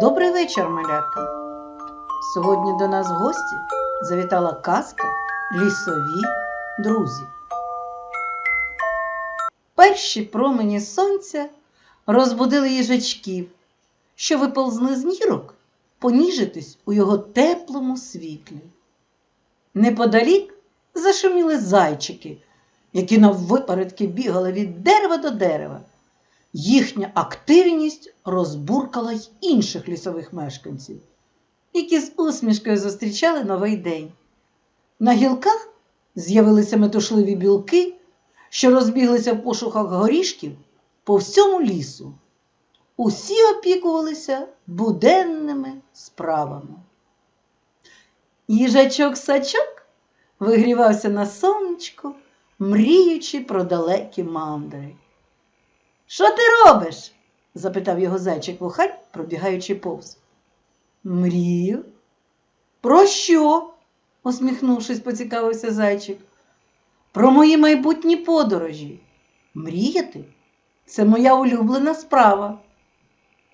Добрий вечір, малята! Сьогодні до нас в гості завітала казка Лісові друзі. Перші промені сонця розбудили їжачків, що виповзли з нірок поніжитись у його теплому світлі. Неподалік зашуміли зайчики, які наввипередки бігали від дерева до дерева. Їхня активність розбуркала й інших лісових мешканців, які з усмішкою зустрічали новий день. На гілках з'явилися метушливі білки, що розбіглися в пошуках горішків по всьому лісу. Усі опікувалися буденними справами. Їжачок сачок вигрівався на сонечку, мріючи про далекі мандри. Що ти робиш? запитав його зайчик вухань, пробігаючи повз. Мрію. Про що? усміхнувшись, поцікавився зайчик. Про мої майбутні подорожі. Мріяти це моя улюблена справа.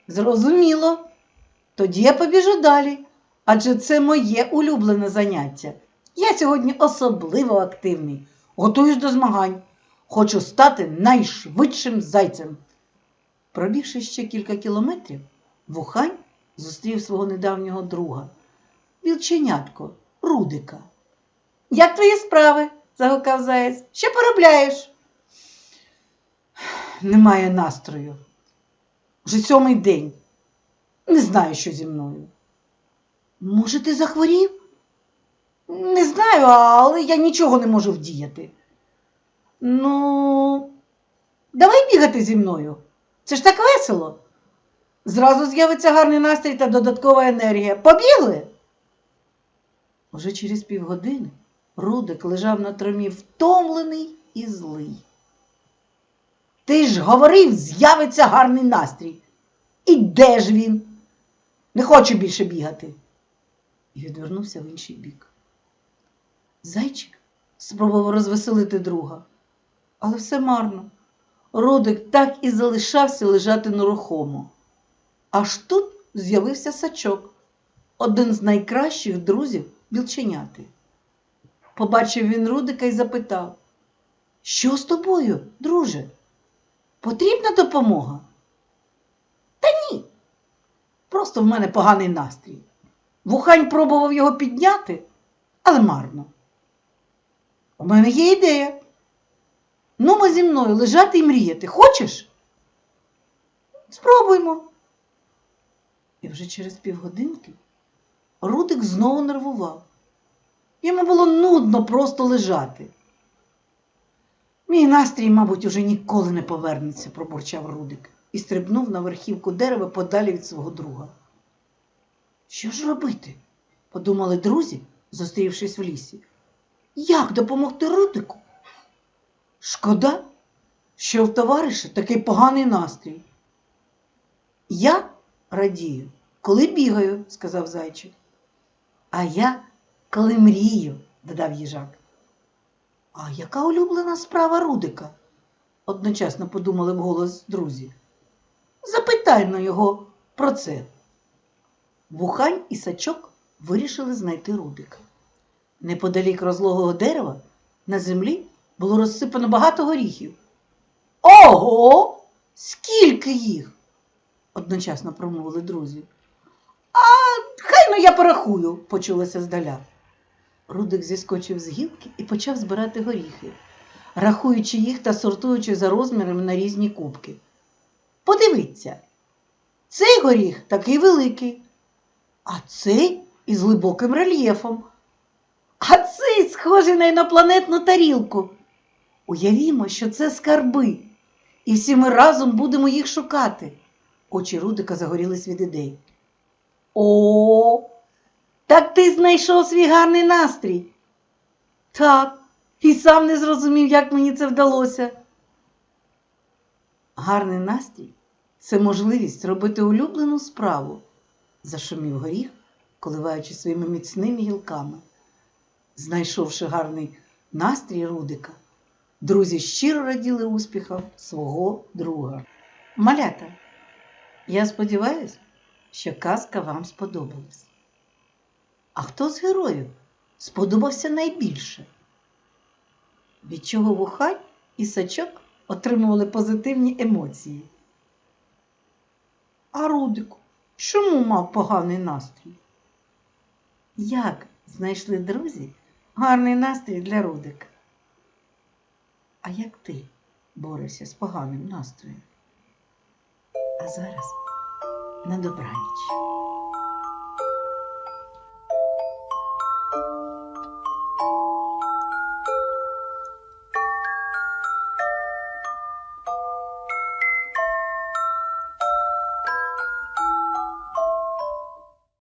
Зрозуміло. Тоді я побіжу далі, адже це моє улюблене заняття. Я сьогодні особливо активний, готуюсь до змагань. Хочу стати найшвидшим зайцем. Пробігши ще кілька кілометрів, вухань зустрів свого недавнього друга, вілченятко, Рудика. Як твої справи? загукав заєць. Що поробляєш? Немає настрою. Вже сьомий день. Не знаю, що зі мною. Може, ти захворів? Не знаю, але я нічого не можу вдіяти. Ну, давай бігати зі мною. Це ж так весело. Зразу з'явиться гарний настрій та додаткова енергія. Побігли? Уже через півгодини Рудик лежав на траві втомлений і злий. Ти ж говорив, з'явиться гарний настрій. І де ж він? Не хочу більше бігати. І відвернувся в інший бік. Зайчик спробував розвеселити друга, але все марно. Рудик так і залишався лежати нерухомо. Аж тут з'явився сачок, один з найкращих друзів білченяти. Побачив він Рудика і запитав, що з тобою, друже? Потрібна допомога? Та ні. Просто в мене поганий настрій. Вухань пробував його підняти, але марно. У мене є ідея. Ну, ми зі мною лежати і мріяти. Хочеш? Спробуймо. І вже через півгодинки Рудик знову нервував. Йому було нудно просто лежати. Мій настрій, мабуть, уже ніколи не повернеться, пробурчав Рудик і стрибнув на верхівку дерева подалі від свого друга. Що ж робити? подумали друзі, зустрівшись в лісі. Як допомогти Рудику? Шкода, що в товариша такий поганий настрій. Я радію, коли бігаю, сказав зайчик. А я коли мрію, додав їжак. А яка улюблена справа Рудика? одночасно подумали вголос друзі. Запитай на його про це. Вухань і сачок вирішили знайти Рудика. Неподалік розлогого дерева на землі було розсипано багато горіхів. Ого! Скільки їх? одночасно промовили друзі. А хай ну я порахую, почулося здаля. Рудик зіскочив з гілки і почав збирати горіхи, рахуючи їх та сортуючи за розмірами на різні кубки. Подивіться, цей горіх такий великий, а цей із глибоким рельєфом, а цей схожий на інопланетну тарілку. Уявімо, що це скарби, і всі ми разом будемо їх шукати. Очі Рудика загорілись від ідей. О, так ти знайшов свій гарний настрій. Так, і сам не зрозумів, як мені це вдалося. Гарний настрій це можливість робити улюблену справу, зашумів горіх, коливаючи своїми міцними гілками. Знайшовши гарний настрій Рудика, друзі щиро раділи успіхам свого друга. Малята, я сподіваюся, що казка вам сподобалась. А хто з героїв сподобався найбільше? Від чого вухань і сачок отримували позитивні емоції? А Рудик чому мав поганий настрій? Як знайшли друзі гарний настрій для Рудика? А як ти борешся з поганим настроєм? А зараз на добраніч.